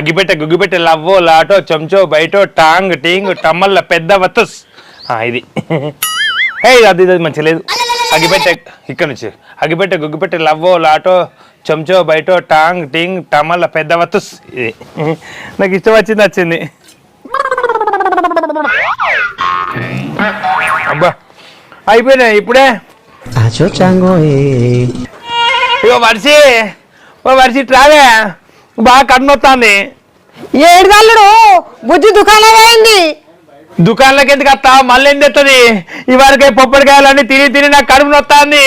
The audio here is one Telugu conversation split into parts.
అగ్గిపెట్టె గుగ్గిపెట్టె లవ్వో లాటో చెంచో బయటో టాంగ్ టీంగ్ టమ్మల్ల పెద్ద వత్తుస్ ఆ, ఇది. హే అది ఇది మంచి లేదు. అగ్గిపెట్టె ఇక్కడ నుంచి. అగ్గిపెట్టె గుగ్గిపెట్టె లవ్వో లాటో చెంచో బయటో టాంగ్ టీంగ్ టమ్మల్ల పెద్ద వత్తుస్ ఇది. నాకు ఇష్టం వచ్చింది వచ్చింది అబ్బా. అయిపోయినాయి ఇప్పుడే. ఇగో వర్షి ఓ వర్షి ట్రావే. బాగా కన్ను ఏడుదల్లుడు బుజ్జి దుకాణం అయింది దుకాణంలోకి ఎందుకు వస్తా మళ్ళీ ఏం తెస్తుంది ఇవరకే పొప్పడికాయలన్నీ తిని తిని నాకు కడుపు నొత్తాంది.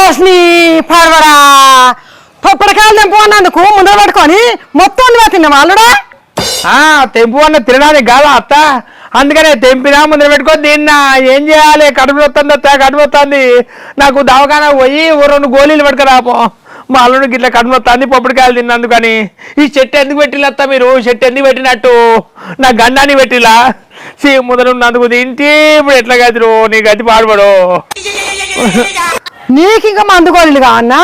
ఓస్ని పర్వరా పప్పడికాయలు తెంపుకున్నందుకు ముందర పట్టుకొని మొత్తం తిన్నాం అల్లుడా? ఆ తెంపు అన్న తినడానికి కాదా అత్త? అందుకనే తెంపినా ముందర పెట్టుకొని తిన్నా. ఏం చేయాలి? కడుపు నొత్తంది అత్త కడుపు నొత్తంది. నాకు దవాఖాన పోయి ఓ రెండు గోళీలు పట్టుకురాపో. మా అల్లుడికి ఇట్లా కడుపు నొత్తంది పొప్పడికాయలు తిన్నందుకని ఈ చెట్టు ఎందుకు పెట్టిలత్త మీరు? చెట్టు ఎందుకు పెట్టినట్టు? నా గండాన్ని పెట్టిలా సీ ముదలున్నందుకు తింటే ఇప్పుడు ఎట్లా గదిరు నీ గది పాడుపడు? నీకు ఇంకా మందుగోళ్ళు అన్న?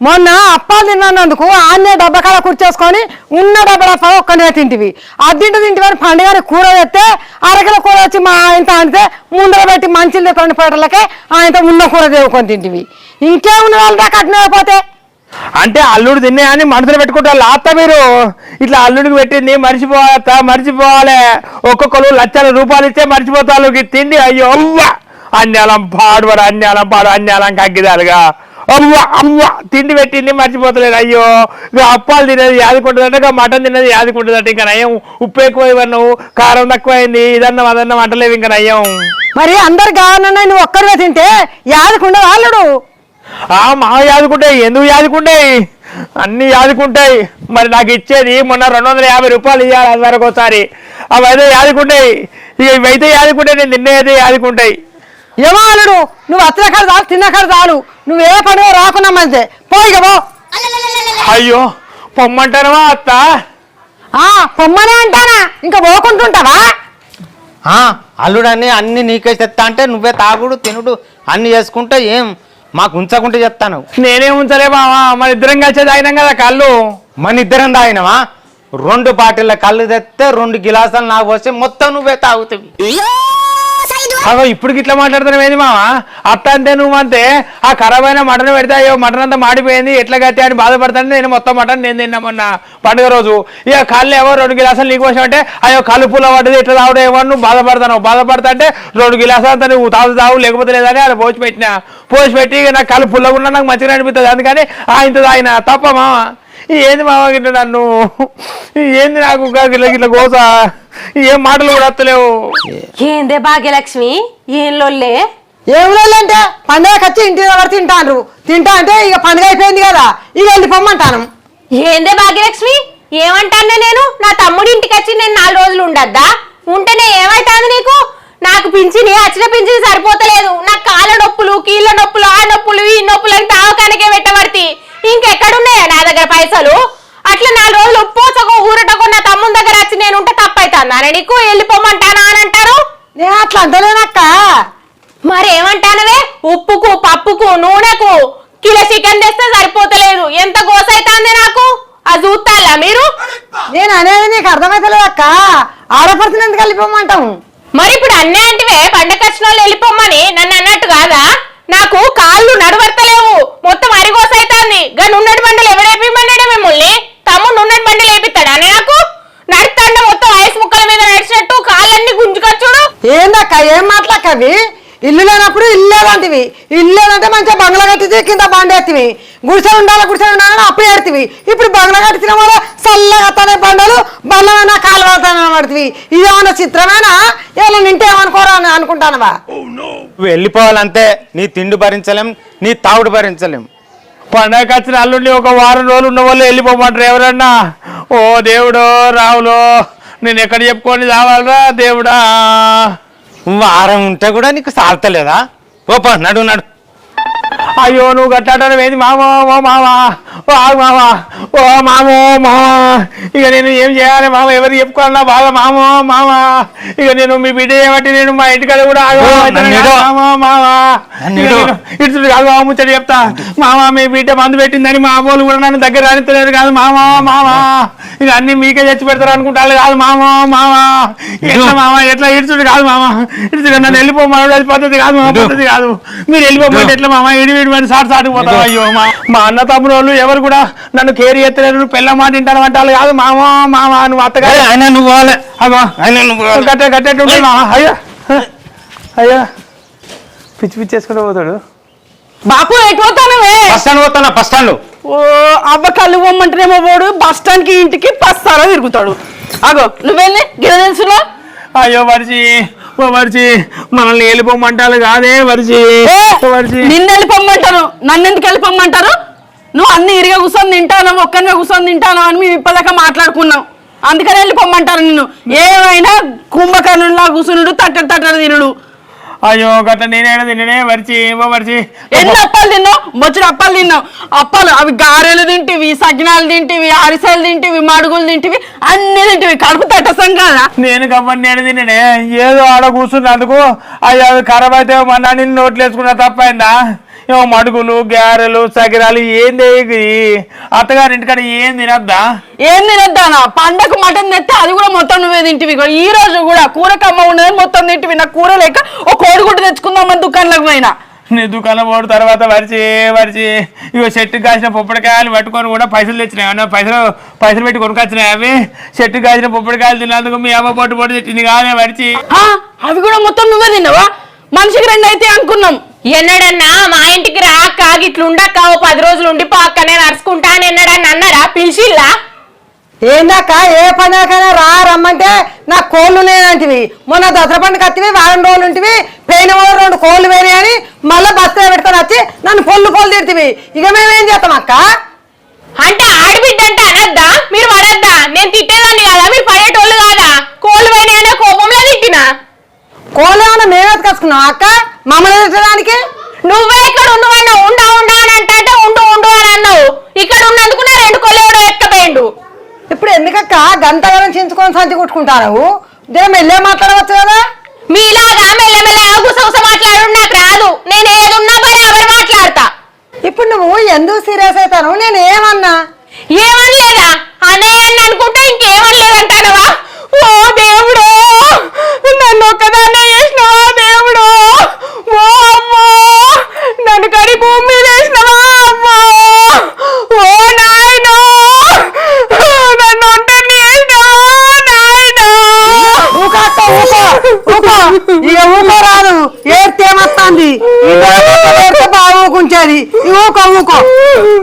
మొన్న అప్పాలు తిన్నందుకు ఆన్నే డబ్బా కూర్చేసుకొని ఉన్న డబ్బా డబ్బా ఒక్కనే తింటివి. అది తింటూ తింటివి అని పండుగని కూర తెస్తే అరకిల కూర వచ్చి మా ఆయనతో అంటే ముందర పెట్టి మంచిలు తెచ్చుకొని పేటలకే ఆయనతో ఉన్న కూర దేవుకొని తింటివి. ఇంకేమున్న వాళ్ళ దాకా అట్నే అంటే అల్లుడు తినే అని మనసులో పెట్టుకుంటారు. లాత్త మీరు. ఇట్లా అల్లుడికి పెట్టింది మర్చిపోతా మర్చిపోవాలి. ఒక్కొక్కరు లక్షల రూపాయలు ఇస్తే మర్చిపోతారు. ఈ తిండి అయ్యో అవ్వ! అన్యాలం పాడువారు అన్యాలం పాడు అన్యాలం కగ్గిదాలుగా. అవ్వ అవ్వ! తిండి పెట్టింది మర్చిపోతలేదు. అయ్యో ఇక అప్పాలు తినేది యాదుకుంటుందంటే ఇక మటన్ తినేది యాదుకుంటుందంటే ఇంకా నయం. ఉప్పు ఎక్కువ ఇవ్వన్నావు కారం తక్కువైంది ఇదన్నం అదన్నం అంటలేవు ఇంకా నయం. మరి అందరు కావాలన్నా నువ్వు ఒక్కరిగా తింటే యాదకుండా వాళ్ళడు ఆ మా యాదుకుంటాయి ఎందుకు యాదుకుంటాయి అన్ని యాదుకుంటాయి మరి నాకు ఇచ్చేది మొన్న రెండు వందల యాభై రూపాయలు ఇవ్వాలి అది వరకు ఒకసారి. అవి అయితే యాదుకుంటాయి ఇక ఇవైతే యాదుకుంటాయి నేను నిన్న అయితే యాదుకుంటాయి ఏమో అల్లుడు నువ్వు అత్తిన కాడ చాలు తిన్న కాడ చాలు. నువ్వు ఏ పండుగ రాకున్నా మంచిదే. పోయిగా పో. అయ్యో పొమ్మంటానవా అత్త? ఆ పొమ్మనే అంటానా? ఇంకా పోకుంటుంటావా? ఆ, అల్లుడని అన్ని నీకే చెప్తా అంటే నువ్వే తాగుడు తినుడు అన్ని చేసుకుంటే ఏం? మాకు ఉంచకుంటే చెప్తాను. నేనే ఉంచలే మావా మన ఇద్దరం కలిసి తాగినాం కదా కళ్ళు. మన ఇద్దరం తాగినవా రెండు బాటిళ్ళ కళ్ళు తెస్తే రెండు గిలాసాలు నాకు వస్తే మొత్తం నువ్వే తాగుతావి. అగో ఇప్పుడు ఇట్లా మాట్లాడుతున్నావు ఏంది మావా? అత్త అంటే నువ్వు అంతే. ఆ ఖరాబ్ అయిన మటన్ పెడితే అయ్యో మటన్ అంతా మాడిపోయింది ఎట్లా గట్టి అని బాధపడతాను నేను మొత్తం మటన్ నేను తిన్నా మొన్న పండుగ రోజు. ఇక కళ్ళు ఏవో రెండు గిలాసాలు నీకు వచ్చా అంటే అయ్యో కళ్ళు పుల్ల పడ్డది ఇట్లా తాగుడు ఏమో నువ్వు బాధపడతాను బాధపడతా అంటే రెండు గిలాసాలు అంతా నువ్వు తాగు తాగు లేకపోతే లేదని అలా పోసి పెట్టినా పోసి పెట్టి నాకు కళ్ళు పుల్లగా ఉన్నా నాకు మంచిగా అనిపిస్తుంది అందుకని ఆ ఇంత తాగిన. తప్ప మామ ఏంది మామ గిట్ల నన్ను? ఏంది నాకు గిట్ల గిట్ల గోస? ఏం మాటలు కూడా వస్తలేవు ఏందే భాగ్యలక్ష్మి? ఏం లొల్లే? ఏం లేదంటే పండుగకి వచ్చి ఇంటి దగ్గర తింటాను తింటా అంటే ఇక పండుగ అయిపోయింది కదా ఇక వెళ్ళి పొమ్మంటాను. ఏందే భాగ్యలక్ష్మి? ఏమంటానే నేను? నా తమ్ముడి ఇంటికి వచ్చి నేను నాలుగు రోజులు ఉండద్దా? ఉంటేనే ఏమైతుంది నీకు? నాకు పింఛని వచ్చిన పింఛని సరిపోతలేదు. నాకు కాళ్ళ నొప్పులు కీళ్ళ నొప్పులు ఆ నొప్పులు ఈ నొప్పులు అని తావకానికే పెట్టబడితే ఇంకెక్కడున్నాయా నా దగ్గర పైసలు? అట్లా నాలుగు రోజులు ఉప్పోసకు ఊరటకు నా తమ్ముని దగ్గర వచ్చి నేను ఉంటే తప్పైతుందా? నీకు వెళ్ళిపోమంటానా అని అంటారు? నేను అట్లా అంటలేనక్క. మరేమంటానవే? ఉప్పుకు పప్పుకు నూనెకు. కిలో చికెన్ తెస్తే సరిపోతలేదు. ఎంత గోసైతాంది నాకు? అది చూస్తాలా మీరు? నేను అనేది నీకు అర్థమైతలేదు అక్క ఆడపడుతున్న ఎందుకు వెళ్ళి పొమ్మంటాము మరి ఇప్పుడు అన్నీ అంటివే పండగ వచ్చిన వాళ్ళు వెళ్ళిపోమ్మని నన్ను అన్నట్టు కాదా? నాకు కాళ్ళు నడవర్తలేవు మొత్తం అరిగోసైతాంది గా నున్నటి బండలు ఎవడేపిమ్మన్నాడే మిమ్మల్ని తమ్ముడు నున్నటి బండలు వేపిస్తాడా నాకు నడుస్తాండ మొత్తం ఐస్ ముక్కల మీద నడిచినట్టు కాళ్ళన్నీ గుంజుకొచ్చుడు ఏందక్క అవి ఇల్లు లేనప్పుడు ఇల్లు లేదంటివి ఇల్లు లేదంటే మంచిగా బంగ్లా కట్టించి కింద బండి ఎత్తివి గుడిసెలు ఉండాలి గుడిసెలు ఉండాలని అప్పుడు ఎత్తివి ఇప్పుడు బంగ్లా కట్టించిన వల్ల చల్లగా తనే బండలు బల్లమైనా కాలువతానే పడుతుంది ఇదేమన్నా చిత్రమేనా? ఏమన్నా నింటే ఏమనుకోరా అని అనుకుంటానవా? నువ్వు వెళ్ళిపోవాలంతే నీ తిండి భరించలేం నీ తాగుడు భరించలేం. పండగకి వచ్చిన అల్లుండి ఒక వారం రోజులు ఉన్న వాళ్ళు వెళ్ళిపోమంటారు. ఎవరన్నా? ఓ దేవుడో రావులో. నేను ఎక్కడ చెప్పుకొని రావాలరా దేవుడా? వారం ఉంటే కూడా నీకు సాల్తలేదా? ఓపా నడు నడు. అయ్యో నువ్వు గట్టాడడం ఏంది? మామ ఓ మామ ఓ ఆగు మామ ఓ మామో మామ ఇక నేను ఏం చేయాలి మామ ఎవరు చెప్పుకోవాలన్నా బాగా మామో మామ. ఇక నేను మీ బిడ్డ ఏమంటే నేను మా ఇంటికాడ కూడా. మామ మామ ఇటు కాదు మామ ముచ్చట చెప్తా. మామ మీ బిడ్డ మందు పెట్టిందని మా అమ్మోళ్ళు కూడా నన్ను దగ్గర రానిస్తలేరు కాదు మామ మామ ఇక అన్ని మీకే చచ్చి పెడతారు అనుకుంటారు కాదు మామ మామ ఎట్లా మామ ఎట్లా? ఇడుచుడు కాదు మామ ఇడుచుడు నన్ను అది పద్ధతి కాదు మా పద్ధతి కాదు. మీరు వెళ్ళిపోమంటే ఎట్లా మామ ఇడి విడి మరి సాటు సాటుకు పోతాం అయ్యో మా మా అన్న తమ్ముడు వాళ్ళు ఎవరు కూడా నన్ను కేర్ ఎత్తలేరు పెళ్ళ మాట తింటాను అంటారు కాదు. మామ మామ నువ్వు అత్తగారు. ఆయన నువ్వు పోవాలి. అమ్మా. ఆయన నువ్వు గట్టేట్టు మామ. అయ్యా. అయ్యా. పిచ్చి పిచ్చి చేసుకుంటూ పోతాడు. బాపు ఎటు పోతానవే బస్ స్టాండ్ పోతానా? బస్ స్టాండ్ ఓ అవ్వ కళ్ళు పొమ్మంటేనేమో పోడు. బస్ స్టాండ్కి ఇంటికి పస్తారా తిరుగుతాడు. అగో నువ్వేంది? గిర తెలుసులో అయ్యో ఓ వరిచి మనల్ని వెళ్ళిపోమంటారు కాదే వరిచి. నిన్ను వెళ్ళిపోమ్మంటారు నన్ను ఎందుకు వెళ్ళిపోమ్మంటారు నువ్వు అన్ని ఇరిగా కూర్చొని తింటాను ఒక్కనిగా కూర్చొని తింటాను అని మేము ఇప్పటిదాకా మాట్లాడుకున్నాం. అందుకని వెళ్ళిపోమ్మంటారు నిన్ను. ఏమైనా కుంభకర్ణులా కూర్చునుడు తట్టడు తట్టడు తినుడు. అయ్యో గట్ల నేనేడా తిన్ననే వరిచి ఓ వరిచి ఎన్ని అప్పాలు తిన్నావు? బొచ్చుడు అప్పాలు తిన్నావు. అప్పాలు అవి గారెలు తింటివి సజ్ఞాలు తింటివి అరిసెలు తింటివి మడుగులు తింటివి అన్ని తింటివి. కడుపు తట్టసం కదా నేను గమ్మని నేను తిన్ననే. ఏదో ఆడ కూర్చున్నందుకు అయ్యో అది ఖరాబ్ అయితే మన నిన్ను నోట్లు వేసుకున్నా తప్పైందా? ఏమో మడుగులు గారెలు సగిరాలు ఏంది అత్తగారి ఇంటికాడ ఏం తినద్దా? ఏం తినద్దానా పండగ మటన్ తెస్తే అది కూడా మొత్తం నువ్వే తింటివి. ఈ రోజు కూడా కూర కమ్మ ఉండదని మొత్తం తింటివి. నాకు కూర లేక ఓ కోడిగుడ్డు తెచ్చుకుందామని దుకాణంలోకి పోయినా. నీ దుకాణం పోడు తర్వాత వరిచి వరిచి. ఇగో చెట్టు కాసిన పొప్పడికాయలు పట్టుకొని కూడా పైసలు తెచ్చినాయి. పైసలు పైసలు పెట్టి కొనుకొచ్చినాయి అవి? చెట్టు కాసిన పొప్పడికాయలు తిన్నందుకు మీ అమ్మ పొట్టు పొట్టు తిట్టింది కానీ వరిచి. ఆ, అవి కూడా మొత్తం నువ్వే తిన్నావా? మనిషికి రెండు అయితే అనుకున్నాం. ఎన్నడన్నా మా ఇంటికి రాక గిట్లుండక్క ఓ పది రోజులు ఉండి పక్కనే నడుచుకుంటా అని ఎన్నడన్నా అన్నారా? పిలిచిల్లా? ఏందాక ఏ పండగకైనా రా రమ్మంటే నాకు కోళ్ళు లేనంటివి మొన్న దసరా పండుగ కత్తివి వారం రోజులు ఉంటివి పోయిన రెండు కోళ్ళు వేరే అని మళ్ళీ బస్తా పెట్టుకొని వచ్చి నన్ను పొల్లు పొల్లు తిడుతుంది ఇక మేమేం చేస్తాం అక్క? అంటే ఆడబిడ్డ అంటే అనద్దా? మీరు పడద్దా? నేను తిట్టేదాన్ని కదా? మీరు పడేటోళ్ళు కాదా? కోళ్ళు పోయినా కోపంలో తిట్టినా? కోళ్ళు ఎత్తుకొచ్చుకున్నాం అక్క? మమ్మల్ని తిట్టడానికి నువ్వే ఇక్కడ ఉండవన్నా ఉండా ఉండా అని అంటే ఉండు ఉండు అని అన్నావు. ఇక్కడ ఉన్నందుకు నా రెండు కోళ్ళు ఎవడో ఎక్కపోయిండు. ఇప్పుడు ఎందుకక్క గంటగానం చించుకొని సంచి కుట్టుకుంటావు ఇదే మెల్లే మాట్లాడవచ్చు కదా? మీలాగా మెల్లమెల్లగా గుసగుస మాట్లాడు నాకు రాదు. నేను ఏదున్నా బరాబర్ మాట్లాడతా? ఇప్పుడు నువ్వు ఎందుకు సీరియస్ అవుతాను నేను ఏమన్నా? ఏమనలేదా? అనేయని అనుకుంటే ఇంకేమనలేదంటానవా ఓ దేవుడు నన్ను ఒక్కదాన్నే చేసినవా దేవుడు ఓ అమ్మో నన్ను కడి భూమి మీద వేసినవా అమ్మో ఓ నాయనో నన్ను ఒంటరిని చేసినవా నాయనో ఊకో అక్క ఊకో ఊకో ఇక ఊకో రాదు ఏడితే ఏమొస్తుంది ఏడితే బాగా ఊకుంచేది ఇక ఊకో ఊకో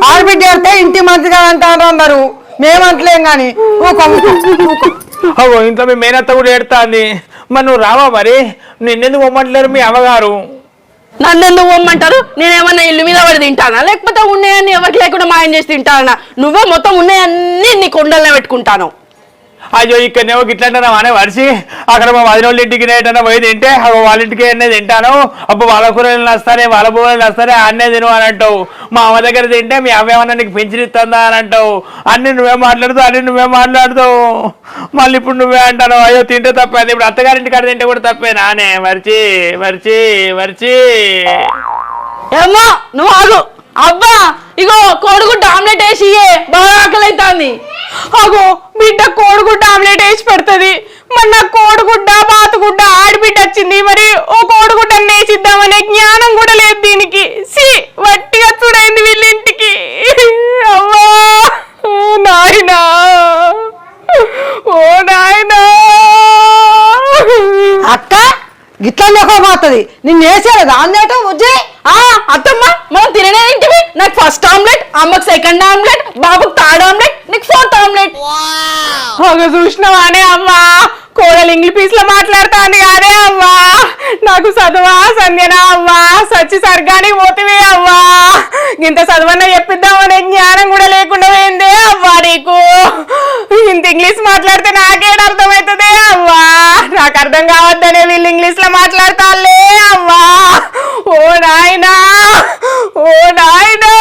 ఆడబిడ్డ ఏడితే ఇంటి మంచిగా అంటారు అందరు ఊకో ఊకో ఊకో అగో ఇంట్లో మీ మేనత్త కూడా ఏడుతాంది. మరి నువ్వు రావా మరి? నిన్నెందుకు పొమ్మంటలేరు మీ అమ్మగారు నన్ను ఎందుకు పోమ్మంటారు? నేనేమన్నా ఇల్లు మీద పడి తింటానా? లేకపోతే ఉన్నాయని ఎవరికి లేకుండా మాయం చేసి తింటానా? నువ్వే మొత్తం ఉన్నాయన్నీ నీ కొండల్లో పెట్టుకుంటాను అయ్యో ఇక్కడనేమో గిట్లంటారా అనే వరిసి అక్కడ మా వదినోళ్ళ ఇంటికి నేటన్నా పోయి తింటే వాళ్ళ ఇంటికి అన్నీ తింటాను. అప్పుడు వాళ్ళ కూరలు వస్తానే వాళ్ళ బువ్వలు వస్తారే అన్నే తిను అని అంటావు. మా అమ్మ దగ్గర తింటే మీ అమ్మ ఏమన్నా నీకు పెంచినిస్తుందా అని అంటావు. అన్ని నువ్వే మాట్లాడుతావు అన్ని నువ్వే మాట్లాడుతావు మళ్ళీ ఇప్పుడు నువ్వే అంటాను అయ్యో తింటే తప్పేది. ఇప్పుడు అత్తగారింటి కాడ తింటే కూడా తప్పే నానే. మరిచి మరిచి మరిచి. ఏమో నువ్వు ఆగు. అబ్బా ఇగో కోడిగుడ్డ ఆమ్లెట్ వేసి బాగా ఆకలి అవుతుంది అగో బిడ్డ కోడిగుడ్డ ఆమ్లెట్ వేసి పెడుతుంది. మరి నాకు కోడిగుడ్డ బాతుగుడ్డ ఆడబిడ్డ వచ్చింది. మరి ఓ కోడిగుడ్డ వేసిద్దామనే జ్ఞానం కూడా లేదు దీనికి. సి వట్టిగా చూడైంది వీళ్ళింటికి. అవ్వా నాయనా ఓ నాయనా. అక్క గిట్ల లేకపోతుంది నిన్ను వేసేది ఆమ్లెట్ ఉజ్జి ఆ అత్తమ్మ మనం తిననేంటివి నాకు ఫస్ట్ ఆమ్లెట్ అమ్మకి సెకండ్ ఆమ్లెట్ బాబుకి థర్డ్ ఆమ్లెట్ నీకు ఫోర్త్ ఆమ్లెట్. ఒక చూసినవానే అమ్మా. కోడలు ఇంగ్లీష్ పీస్లో మాట్లాడుతాంది కాదే అవ్వా. నాకు చదువా సంధ్యనా అవ్వా. సచ్చి సర్గానికి పోతివే అవ్వా. ఇంత చదువన్నా చెప్పిద్దామనే జ్ఞానం కూడా లేకుండా పోయిందే అవ్వా నీకు. ఇంత ఇంగ్లీష్ మాట్లాడితే నాకేడు అర్థమవుతుందే అవ్వా. నాకు అర్థం కావద్దనే వీళ్ళు ఇంగ్లీష్లో మాట్లాడతాలే అవ్వా. ఓ నాయనా. ఓ నాయనా.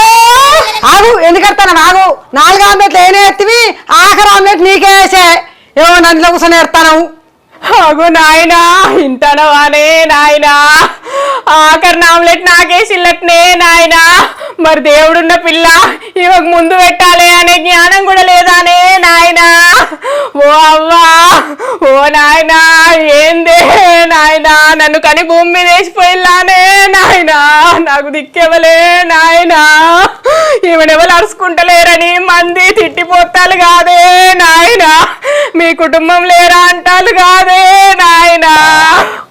ఆగు ఎందుకు ఆగు. నాలుగు ఆమ్లెట్లు ఏనే ఎత్తివి? ఆఖరి ఆమ్లెట్ నీకే వేసే. ఏమో నన్ను కూర్చొని ఎడతాను అగు నాయనా ఇంతనవానే నాయనా? ఆఖరి ఆమ్లెట్ నాకేసిల్లట్నే నాయనా? మరి దేవుడున్న పిల్ల ఇవకు ముందు పెట్టాలి అనే జ్ఞానం కూడా లేదానే నాయనా? ఓ అవ్వా ఓ నాయనా ఏందే నాయనా? నన్ను కని భూమి మీద వేసిపోయిల్లానే నాయనా? నాకు దిక్కేవలే నాయనా? ఈమెనెవరు అరుచుకుంటలేరని మంది తిట్టిపోతాలు కాదే నాయనా. మీ కుటుంబం లేరా అంటాలు కాదే నాయనా.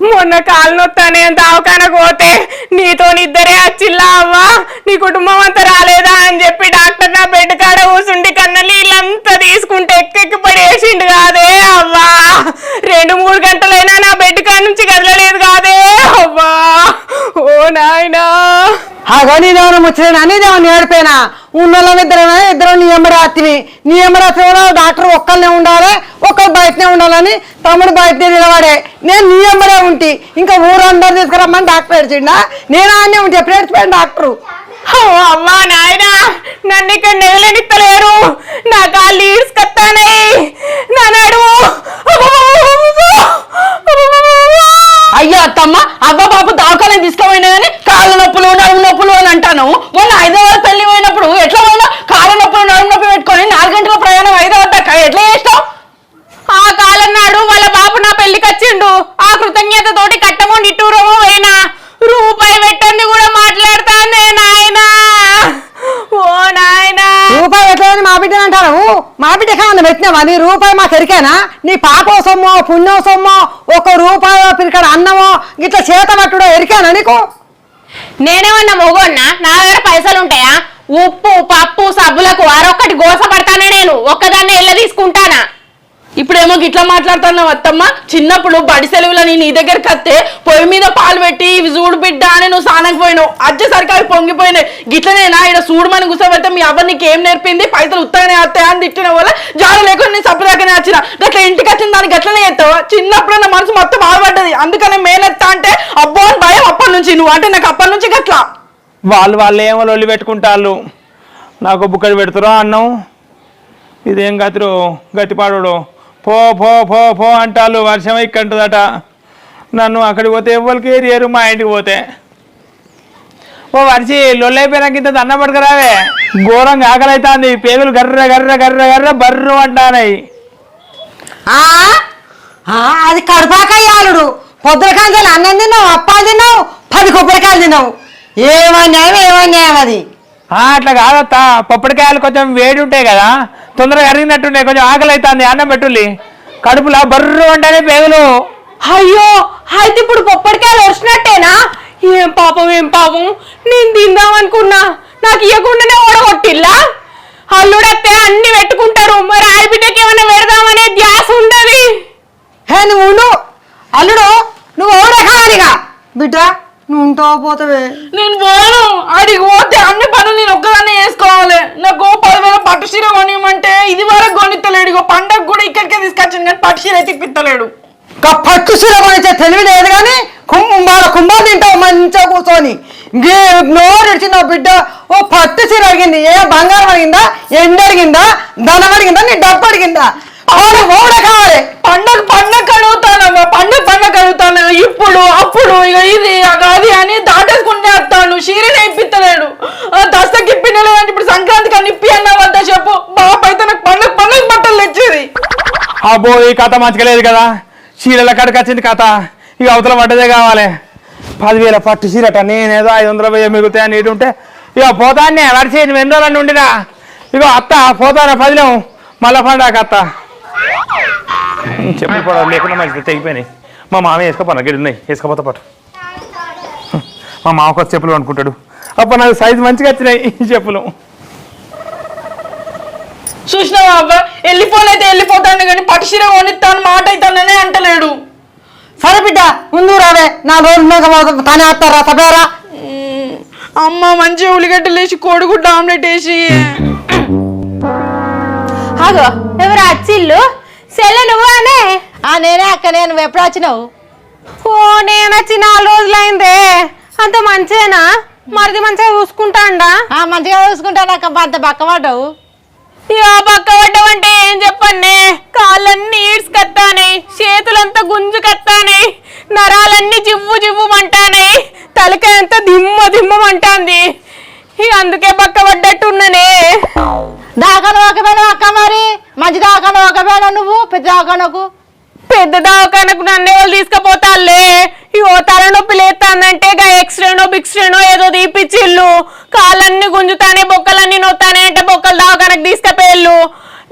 మొన్న కాలు నొత్తానే దావకాన పోతే నీతో ఇద్దరే వచ్చిల్లా అవ్వా. నీ కుటుంబం అంతా రాలేదా అని చెప్పి డాక్టర్ నా బెడ్ కాడ కూసుండి కన్న నీళ్ళంతా తీసుకుంటే ఎక్కెక్కి పడేసిండు కాదే అవ్వా. రెండు మూడు గంటలైనా నా బెడ్ కాడ నుంచి కదలలేదు కాదే. అవ్వా? ఓ నాయనా. అగో నీదేమన్నా ముచ్చలేనా నీదేమన్నా ఏడిపోయినా ఉన్నోళ్ళం ఇద్దరు ఇద్దరు నీ ఎమ్మరాత్రి నీ ఎమ్మరాత్రి కూడా డాక్టర్ ఒక్కళ్ళనే ఉండాలి ఒక్కరు బయటనే ఉండాలని తమ్ముడు బయటనే నిలబడే. నేను నీ ఎమ్మడే ఉంటి. ఇంకా ఊరందరూ తీసుకురమ్మని డాక్టర్ ఏడ్చిండా? నేను ఆనే ఉంటే. ఎప్పుడు ఏడ్చిపోయాను డాక్టరు? అమ్మా నాయనా నన్ను ఇక్కడ నెగలనిత్తలేరు నా కాళ్ళు ఈడ్చుకొత్తానయి నా నడుము. అయ్యో అత్తమ్మ అవ్వ బాబు దవాఖాన తీసుకోపోయినా కానీ కాళ్ళ నొప్పులు నడుము నొప్పులు అని అంటాను. మొన్న హైదరాబాద్ పెళ్ళి పోయినప్పుడు ఎట్లా పోయినా కాళ్ళ నొప్పులు నడుము నొప్పి పెట్టుకొని నాలుగు గంటల ప్రయాణం హైదరాబాద్ దాకా ఎట్లా చేస్తావు ఆ కాలం నాడు వాళ్ళ బాబు నా పెళ్ళికి వచ్చిండు. ఆ కృతజ్ఞత తోటి కట్టమో నిట్టూరమో పోయినా. రూపాయి పెట్టండి కూడా మాట్లాడతానే నాయనా. ఓ నాయనా. రూపాయి ఎట్లని మా బిడ్డని అంటారు మా బిడ్డ కావాలి పెట్టినావా? నీ రూపాయి మాకు ఎరికేనా నీ పాప సొమ్మో పుణ్యం సొమ్మో ఒక రూపాయో అన్నమో ఇట్లా చేత పట్టుడో ఎరికేనా నీకు? నేనేమన్నా మొగోన్నా నా దగ్గర పైసలు ఉంటాయా? ఉప్పు పప్పు సబ్బులకు వారొక్కటి గోస పడతానే నేను. ఒక్కదాన్ని ఎల్ల తీసుకుంటాను ఇప్పుడేమో గిట్లా మాట్లాడుతున్నావు అత్తమ్మ? చిన్నప్పుడు బడి సెలవులని నీ దగ్గరికి వస్తే పొయ్యి మీద పాలు పెట్టి ఇవి చూడు బిడ్డ అని నువ్వు సానకు పోయినావు. అచ్చేసరికి అవి పొంగిపోయినాయి. గిట్లనేనా ఇక్కడ చూడమని కూర్చోబెడితే మీ అవ్వ నీకు ఏం నేర్పింది? పైసలు ఉత్తగానే వస్తాయి అని తిట్టిన వల్ల జాడ లేకుండా నేను సప్పదాకానే వచ్చిన గట్ల ఇంటికి వచ్చిన దానికి గట్లనే ఎత్తావు చిన్నప్పుడు నా మనసు మొత్తం బాధపడ్డది అందుకనే మేనెత్తా అంటే అబ్బో అని భయం అప్పటి నుంచి. నువ్వు అంటే నాకు అప్పటి నుంచి గట్లా. వాళ్ళు వాళ్ళు ఏమో లొల్లి పెట్టుకుంటాళ్ళు. నాకు బుక్కడి పెడతారో అన్నం? ఇదేం గతిరో? గతిపాడు పో పో పో పో అంటాళ్ళు. వర్షం ఎక్కంటుందట నన్ను అక్కడికి పోతే ఎవరికి ఏరియరు మా ఇంటికి పోతే. ఓ వర్షి లొల్లైపోయినాక ఇంత దండం పట్టుకురావే. ఘోరంగా ఆకలి పేగులు గర్ర గర్ర గర్ర గర్ర బర్రు అంటానాయి. ఆ? అది కడుపాకయ్యాలుడు పొద్దులకాయలు అన్నం తిన్నావు అప్పాలు తిన్నావు పది కొబ్బరికాయలు తిన్నావు. ఏమన్యాయం ఏమన్యాయం అది. అట్లా కాదత్త. పప్పడికాయలు కొంచెం వేడి ఉంటాయి కదా తొందరగా అరిగినట్టుండే కొంచెం ఆకలి అవుతుంది అన్నం పెట్టుల్లి. కడుపులో బర్రు అంటేనే పేగులు. అయ్యో అయితే ఇప్పుడు పొప్పడికాయలు వచ్చినట్టేనా ఏం పాపం ఏం పాపం? నేను తిందాం అనుకున్నా. నాకు ఇవ్వకుండానే ఓడగొట్టిల్లా? అల్లుడత్తే అన్ని పెట్టుకుంటారు. మరి ఆడబిడ్డకి ఏమైనా పెడదామనే ధ్యాస ఉండదు హే నువ్వు అల్లుడు నువ్వు ఓడే కావాలిగా బిడ్డ నువ్వు ఉంటావు పోతావే? నేను పోను. ఆడికి పోతే అన్ని పనులు నేను ఒక్కదాన్నే చేసుకోవాలి. నాకు పదివేల పట్టు చీర కొనియమంటే ఇది వరకు కొనిత్తలేడు. ఇగో పండగ కూడా ఇక్కడికే తీసుకొచ్చాను కానీ పట్టు చీర అయితే ఇప్పిత్తలేడు. ఇంకా పట్టు సీర కొనిచ్చే తెలివి లేదు కానీ కుంభాల కుంభ తింటావు మంచిగా కూర్చొని. గే నోరు ఇచ్చిన బిడ్డ. ఓ పట్టు చీర అడిగింది. ఏ బంగారం అడిగిందా? ఎండ అడిగిందా? ధనం అడిగిందా? నీ డబ్బు అడిగిందా? ఆడ ఓడే కావాలి పండగ పండగ కడుగుతానమ్మా. పండగ పండగ కడుగుతాను. ఇప్పుడు అప్పుడు ఇక ఇది అది అని దాటేసుకుంటే వస్తాను షీరిని ఇప్పిస్తలేడు ఆ దస్తకి ఇప్పినలేదంటే ఇప్పుడు సంక్రాంతికి అని ఇప్పి అన్నావంట చెప్పు. బాబు అయితే నాకు పండగ పండగ బట్టలు తెచ్చేది. అబ్బో ఈ కథ మంచిగా లేదు కదా. చీరల కాడికి వచ్చింది కథ. ఇక అవతల పడ్డదే కావాలి. పదివేల పట్టు చీరట. నేనేదో ఐదు వందల వెయ్యి మిగులుతాయి అని ఉంటే ఇక పోతానే వరిసి ఎన్ని రోజులు ఉండినా. ఇక అత్త పోతానా పదిలేము మళ్ళా పండాక అత్త. చెప్పులు కూడా లేకుండా మంచిది తెగిపోయినాయి మా మామ వేసుకోపోనా గిడి ఉన్నాయి వేసుకోపోతా పాటు మా మామ కొత్త చెప్పులు అనుకుంటాడు అప్పుడు నాకు సైజు మంచిగా వచ్చినాయి ఈ చెప్పులు చూసినావా అవ్వ వెళ్ళిపోలేతే వెళ్ళిపోతాను కానీ పట్టు చీర కొనిస్తాను మాట అవుతాననే అంటలేడు. సరే బిడ్డ ముందు రావే. నా రోజు మీద తనే వస్తారా? తపేరా ఉమ్, అమ్మ మంచి ఉల్లిగడ్డలు వేసి కోడిగుడ్డ ఆమ్లెట్ వేసి. ఎవరు అచ్చిల్లు? సెల్లె నువ్వానే? ఆ నేనే అక్క నేను ఎప్పుడు వచ్చినావు? ఓ నేను వచ్చి నాలుగు రోజులైందే. అంత మంచేనా? మరిది మంచిగా చూసుకుంటాండా? ఆ, మంచిగా చూసుకుంటాను అక్క అంత బక్కపడ్డావు ఇక పక్క పడ్డమంటే ఏం చెప్పండి కాళ్ళన్నీ ఈడ్స్కత్తానే చేతులంతా గుంజుకత్తానే నరాలన్నీ జివ్వు జివ్వుమంటానే తలకాయ అంతా దిమ్మ దిమ్మమంటాంది ఇక అందుకే పక్క పడ్డట్టున్ననే. దాకాను ఒకవేళ అక్క మరి. మంచి దాకాను ఒకవేళ నువ్వు పెద్ద దాకానకు పెద్ద దవాఖానకు నన్ను వాళ్ళు తీసుకుపోతాలే ఇగో తలనొప్పి లేస్తాందంటే గా ఎక్స్రేనో బిక్స్రేనో ఏదో తీపిచ్చిల్లు కాళ్ళన్నీ గుంజుతానే బొక్కలన్నీ నొత్తానే అంటే బొక్కల దవాఖానకు తీసుకుపోయిల్లు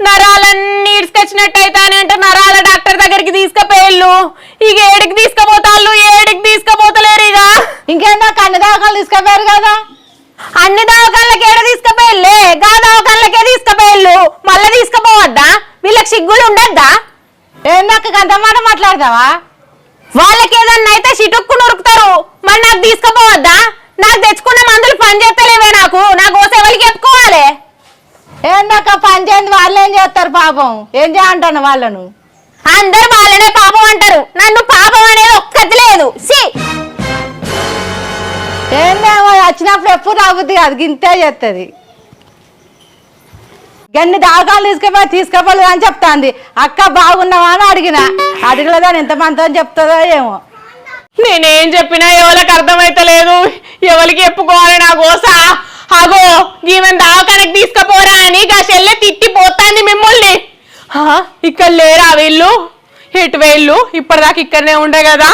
నరాలన్నీ ఇడ్చుకొచ్చినట్టు అయితానే అంటే నరాల డాక్టర్ దగ్గరికి తీసుకుపోయిల్లు ఇక ఏడికి తీసుకుపోతాళ్ళు ఏడికి తీసుకుపోతలేరు ఇక. ఇంకేందా కన్ను దాకాలు తీసుకుపోయారు కదా అన్ని దవాఖానలకి ఏడ తీసుకుపోయిల్లే గా దవాఖానలకే తీసుకుపోయిల్లు మళ్ళీ తీసుకుపోవద్దా వీళ్ళకి సిగ్గులు ఉండద్దా ఏందక్క గంట మాట్లాడతావా? వాళ్ళకి ఏదన్నా అయితే చిటుక్కు నొరుకుతారు. మరి నాకు తీసుకుపోవద్దా? నాకు తెచ్చుకున్న మందులు పని చేస్తలేవే నాకు. నా కోసం ఎవరికి చెప్పుకోవాలి? ఏందక్క పని చేయండి వాళ్ళు ఏం చేస్తారు పాపం? ఏం చేయంటాను వాళ్ళను? అందరు వాళ్ళనే పాపం అంటారు. నన్ను పాపం అనేది ఒక్కటి లేదు. సి ఏందేమో వచ్చినప్పుడు ఎప్పుడు రాబుద్ది కాదు గింతే చేస్తుంది గన్ని దాగాలు తీసుకుపోయి తీసుకుపోలేదు అని చెప్తాంది. అక్క బాగున్నావా అని అడిగిన. అడగలేదని ఎంతమంది అని చెప్తుందో ఏమో. నేనేం చెప్పినా ఎవరికి అర్థమైతలేదు. ఎవరికి చెప్పుకోవాలి నా గోస? అగో ఈమె దావకానికి తీసుకుపోరా అని గా చెల్లె తిట్టి పోతాంది మిమ్మల్ని. ఇక్కడ లేరా వీళ్ళు? ఎటు వేళ్ళు ఇప్పటిదాకా ఇక్కడనే ఉండే కదా?